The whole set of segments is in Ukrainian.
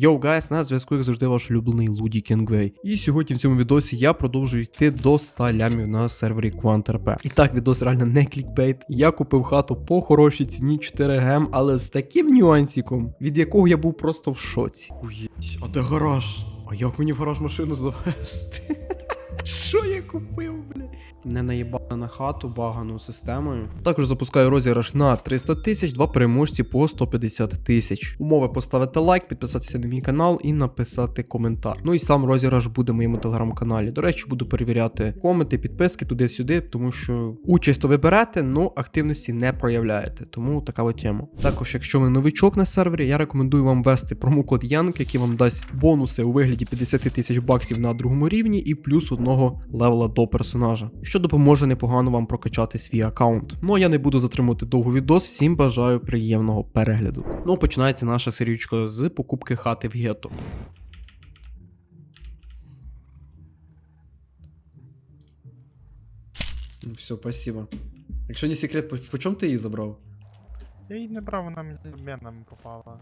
Йоу, гайс, на зв'язку, як завжди, ваш улюблений Луді Кінгвей. І сьогодні в цьому відосі я продовжую йти до 100 лямів на сервері QuantRP. І так, відос реально не клікбейт. Я купив хату по хорошій ціні 4 гем, але з таким нюансиком, від якого я був просто в шоці. Хуєть, а де гараж? А як мені в гараж машину завести? Що я купив, бля? Не наїбали на хату багану системою. Також запускаю розіграш на 300 тисяч, два переможці по 150 тисяч. Умови поставити лайк, підписатися на мій канал і написати коментар. Ну і сам розіграш буде в моєму телеграм-каналі. До речі, буду перевіряти коменти, підписки туди-сюди, тому що участь то ви берете, но активності не проявляєте. Тому така от тема. Також, якщо ви новичок на сервері, я рекомендую вам ввести промокод Янг, який вам дасть бонуси у вигляді 50 тисяч баксів на другому рівні і плюс одного левела до персонажа, що допоможе непогано вам прокачати свій аккаунт. Ну а я не буду затримувати довго відос. Всім бажаю приємного перегляду. Ну починається наша серючка з покупки хати в гетто. Ну, Все, спасибо. Якщо не секрет, по, по чому ти її забрав? Я її не брав, вона мені обміном попала.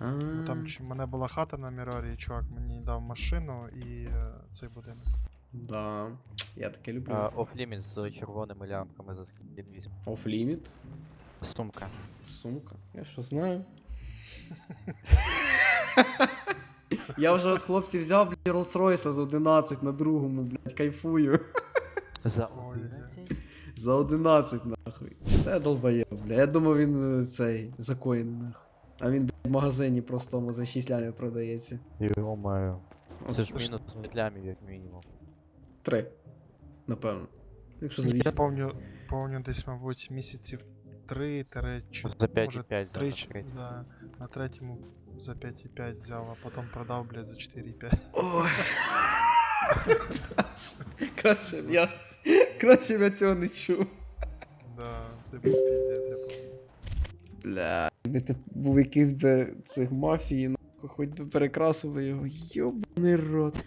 Ну, Там чи в мене була хата на Мірорі, і чувак мені дав машину і е, цей будинок. Да, я таке люблю. Офліміт з червоними лямками за скрін 8. Офліміт, Сумка. сумка. Я що знаю. Я вже от хлопців взяв, блядь, Rolls-Royce з 11 на другому, блядь, кайфую. За 11? За 11 нахуй. Та я долбоєб, бля. Я думав він е, цей закоєний нахуй. А він, блядь, в магазині простому за 6 лямів продається. Йо-моє. Це ж мінус метлямів, як мінімум. Три. Напевно. Якщо за Я 8. помню, помню десь, мабуть, місяців 3 чи За 5,5 може, за 3, на третій. да, на третьому за 5,5 взяв, а потім продав, блядь, за 4,5. Ой. Краще б я. Краще б я цього не чув. Да, це був піздець, я помню. Бля. Якби ти був якийсь би цих мафії, нахуй, хоч би перекрасив би його. Йобаний рот.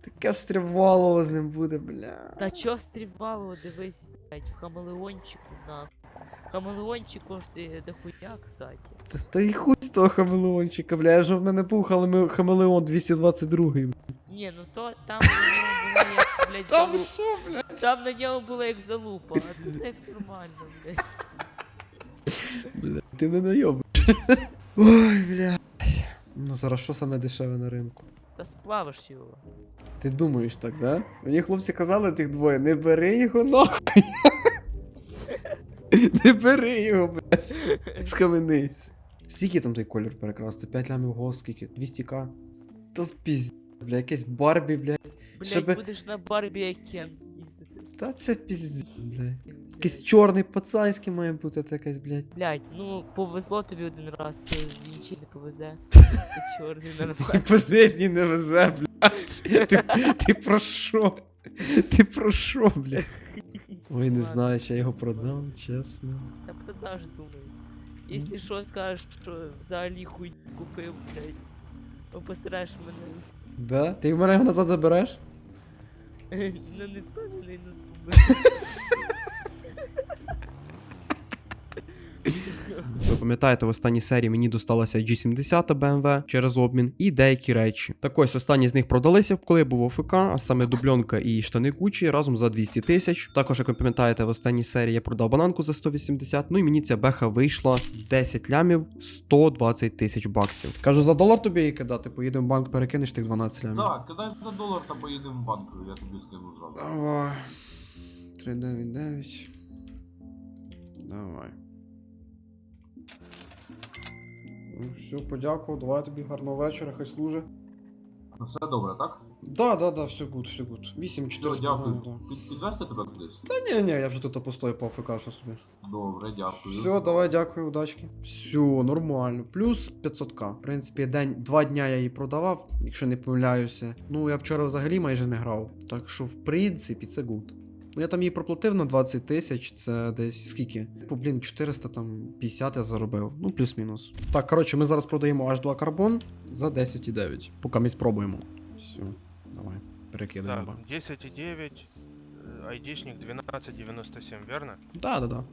Таке встрівало з ним буде, бля. Та чо стрібало, дивись, блядь, в хамелеончику на. Хамелеончик коштує дохуя, кстати. Та, та і хуй з того хамелеончика, бля. Я вже в мене був халеме- хамелеон 222. бля. Ні, ну то там на ньому була як, блядь, Там залупа. що, бля? Там на ньому була як залупа, а тут як нормально, блядь. Бля, ти мене йобиш. Ой, бля. Ну зараз що саме дешеве на ринку? Та сплавиш його. Ти думаєш так, да? Мені хлопці казали тих двоє, не бери його нахуй. Не бери його, блядь. Схаменись. Скільки там той колір перекрасти? 5 лямів гос, скільки? 200к? То пізд, бля, якесь Барбі, бля. Блядь, Щоби- будеш на Барбі як Кен їздити. Та це піздець, бля. Якийсь чорний пацанський має бути та якась, блядь. Блядь, ну повезло тобі один раз, ти нічий не повезе. Чорний нормально. По житті не везе, блядь. Ти, ти про що? Ти про що, блядь? Ой, не знаю, чи я його продам, чесно. Та продаж, думаю. Якщо що скажеш, що взагалі хуй купив, блядь. Обосреш мене. Да? Ти в мене його назад забереш? Ну не впевнений, ну думаю. Ви пам'ятаєте, в останній серії мені досталася G70 BMW через обмін і деякі речі. Так ось останні з них продалися, коли я був ОФК, а саме дубльонка і штани Кучі разом за 200 тисяч. Також, як ви пам'ятаєте, в останній серії я продав бананку за 180, ну і мені ця беха вийшла 10 лямів 120 тисяч баксів. Кажу, за долар тобі її кидати, поїдемо в банк, перекинеш тих 12 лямів. Так, кидай за долар та поїдемо в банк, я тобі скину зразу. Давай. 399. Давай. Все, подякував, давай тобі гарного вечора, хай служить. Ну все добре, так? Да, да, да, все гуд, все гуд. 8 Все, 4 дякую. да. Під, підвести тебе кудись? Та ні, ні, я вже тут постою по АФК, що собі. Добре, дякую. Все, давай, дякую, удачки. Все, нормально. Плюс 500к. В принципі, день, два дня я її продавав, якщо не помиляюся. Ну, я вчора взагалі майже не грав. Так що, в принципі, це гуд. Ну, я там її проплатив на 20 тисяч, це десь скільки? Типу, блін, 400 там 50 я заробив. Ну, плюс-мінус. Так, коротше, ми зараз продаємо H2 карбон за 10,9. Поки ми спробуємо. Все, давай, перекидаємо. Так, Да, 10,9, э, айдишник 12,97, верно? да, да. да.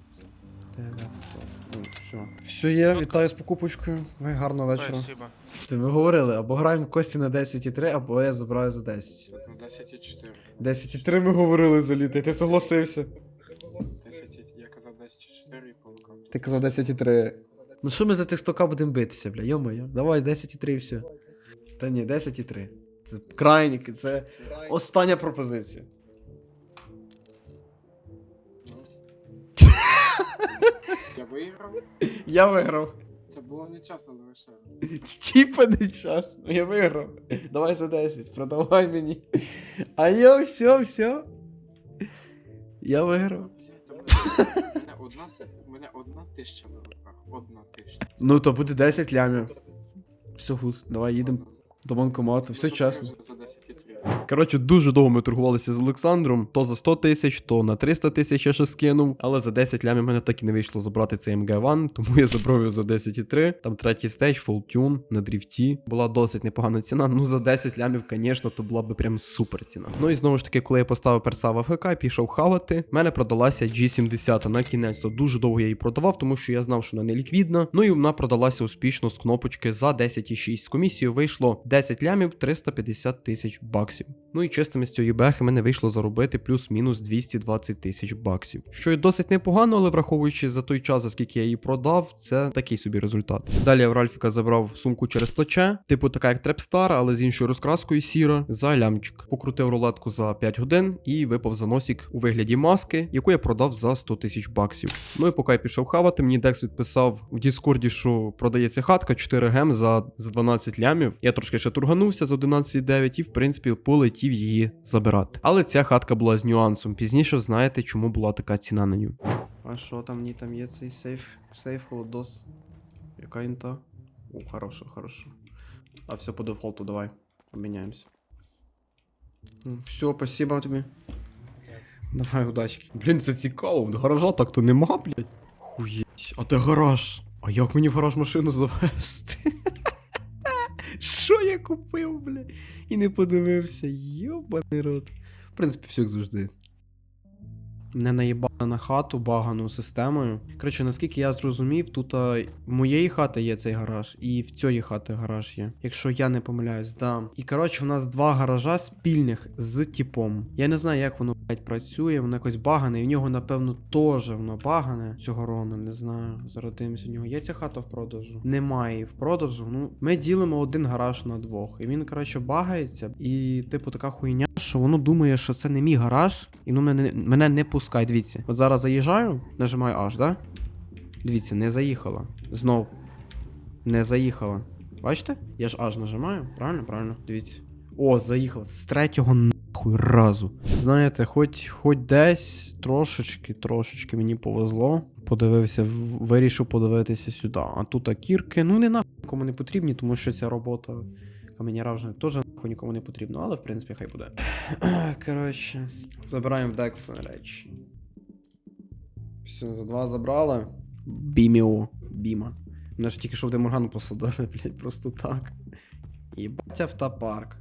900. Ну, все. Все є, вітаю з покупочкою. Ви гарного вечора. Спасибо. Ти ми говорили, або граємо в кості на 10,3, або я забираю за 10. 10,4. 10,3 ми говорили за літо, і ти согласився. 10, я казав 10,4 і полукав. Ти казав 10,3. Ну що ми за тих 100к будемо битися, бля, йо-моє. Давай 10,3 і все. Та ні, 10,3. Це крайні, це остання пропозиція. Я виграв. Я виграв. Це було ще раз. Тіпа не час. Ну я виграв. Давай за 10, продавай мені. А я все, все. Я виграв. У мене одна, у мене одна тисяча на руках. Одна тисяча. Ну то буде 10 лямів. Все гуд, давай їдемо до банкомату, все чесно. За 10,3. Коротше, дуже довго ми торгувалися з Олександром. То за 100 тисяч, то на 300 тисяч я ще скинув. Але за 10 лямів мене так і не вийшло забрати цей MG1, тому я забрав його за 10,3. Там третій стейдж, фолтюн на дріфті. Була досить непогана ціна. Ну за 10 лямів, звісно, то була би прям супер ціна. Ну і знову ж таки, коли я поставив перса в АФК, пішов хавати, в мене продалася G70 на кінець. То дуже довго я її продавав, тому що я знав, що вона не ліквідна. Ну і вона продалася успішно з кнопочки за 10,6. З комісією вийшло 10 лямів 350 тисяч баксів. Ну і чистими з цієї бехи мене вийшло заробити плюс-мінус 220 тисяч баксів. Що і досить непогано, але враховуючи за той час, за скільки я її продав, це такий собі результат. Далі я в Ральфіка забрав сумку через плече, типу така як Трепстар, але з іншою розкраскою сіра, за лямчик. Покрутив рулетку за 5 годин і випав за носик у вигляді маски, яку я продав за 100 тисяч баксів. Ну і поки я пішов хавати, мені Декс відписав в Діскорді, що продається хатка 4 гем за, за 12 лямів. Я трошки ще турганувся за 11,9 і в принципі полетів її забирати. Але ця хатка була з нюансом. Пізніше знаєте, чому була така ціна на ню. А що там ні, там є цей сейф? Сейф холодос. Яка інта? О, хорошо, хорошо. А все по дефолту, давай. Обміняємося. Все, спасибо тобі. Давай, удачки. Блін, це цікаво. Гаража так-то нема, блядь. Хуєть. А де гараж? А як мені в гараж машину завести? Що я купив, бля? І не подивився. Йобаний рот. В принципі, як завжди. Не наїбали на хату багану системою. Коротше, наскільки я зрозумів, тут в моєї хати є цей гараж, і в цієї хати гараж є. Якщо я не помиляюсь, да. І коротше, в нас два гаража спільних з типом. Я не знаю, як воно блядь, працює, воно якось багане, і в нього, напевно, теж воно багане. Цього рону, не знаю. Зараз дивимося, в нього є ця хата в продажу. Немає в продажу. Ну, ми ділимо один гараж на двох. І він, коротше, багається. І, типу, така хуйня, що воно думає, що це не мій гараж, і воно мене, мене не пускає. Дивіться. От зараз заїжджаю, нажимаю аж, да? Дивіться, не заїхала. Знов. Не заїхала. Бачите? Я ж аж нажимаю. Правильно, правильно. Дивіться. О, заїхала. З третього нахуй разу. Знаєте, хоч, хоч десь трошечки, трошечки мені повезло. Подивився, вирішив подивитися сюди. А тут кірки, ну не нахуй нікому не потрібні, тому що ця робота каменяра вже теж нахуй нікому не потрібно, але в принципі хай буде. Коротше, забираємо в Декс речі. Все, за два забрали. Біміо. Біма. Мене ж тільки що в Деморган посадили, блядь, просто так. Єбать автопарк.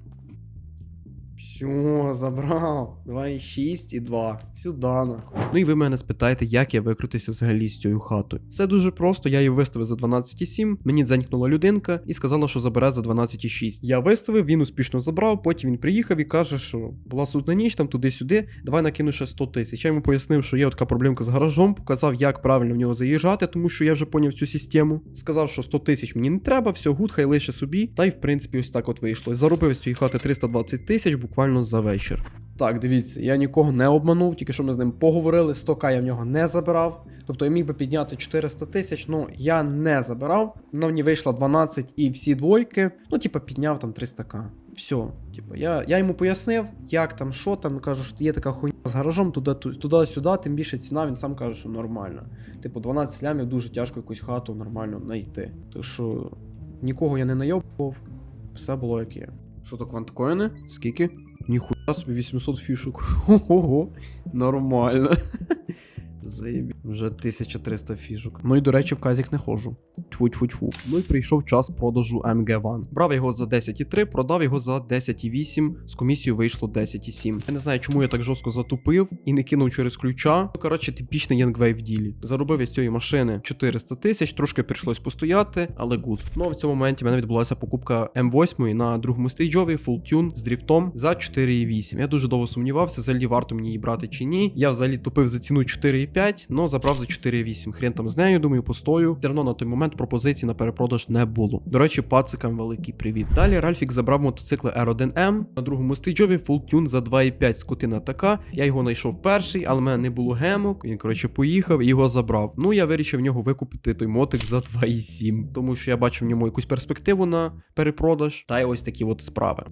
Все, забрав. 2,6 і 2. Сюди нахуй. Ну і ви мене спитаєте, як я викрутився взагалі з цією хатою. Все дуже просто, я її виставив за 12,7, мені дзенькнула людинка і сказала, що забере за 12,6. Я виставив, він успішно забрав, потім він приїхав і каже, що була судна ніч, там туди-сюди, давай накину ще 100 тисяч. Я йому пояснив, що є така проблемка з гаражом, показав, як правильно в нього заїжджати, тому що я вже поняв цю систему. Сказав, що 100 тисяч мені не треба, все гуд, хай лише собі. Та й в принципі ось так от вийшло. Заробив з цієї хати 320 тисяч буквально за вечір. Так, дивіться, я нікого не обманув, тільки що ми з ним поговорили, 100к я в нього не забирав. Тобто я міг би підняти 400 тисяч, ну я не забирав. На мені вийшло 12 і всі двойки. Ну, типа, підняв там 300к. Все. Типа, я, я йому пояснив, як там, що там. Кажу, що є така хуйня з гаражом, туди, ту- туди-сюди, тим більше ціна, він сам каже, що нормально. Типу, 12 лямів дуже тяжко якусь хату нормально знайти. Так що нікого я не найобував, все було як є. Що то кванткоїни? Скільки? Ніхуя собі 800 фішок. Ого, нормально. Заєбі. Вже 1300 фішок. Ну і до речі, в казік не ходжу. тьфу тьфу тьфу Ну і прийшов час продажу MG1. Брав його за 10,3, продав його за 10,8, з комісією вийшло 10,7. Я не знаю, чому я так жорстко затупив і не кинув через ключа. Ну, коротше, типічний Янгвей в ділі. Заробив я з цієї машини 400 тисяч, трошки прийшлось постояти, але гуд. Ну а в цьому моменті в мене відбулася покупка М8 на другому стейджові, tune з дріфтом за 4,8. Я дуже довго сумнівався, взагалі варто мені її брати чи ні. Я взагалі тупив за ціну 4,5, но забрав за 4,8. Хрен там з нею, думаю, постою. Все на той момент пропозицій на перепродаж не було. До речі, пацикам великий привіт. Далі Ральфік забрав мотоцикли R1M на другому стейджові full tune за 2,5 скотина така. Я його знайшов перший, але в мене не було гемок. Він, коротше, поїхав і його забрав. Ну, я вирішив в нього викупити той мотик за 2,7, тому що я бачив в ньому якусь перспективу на перепродаж. Та й ось такі от справи.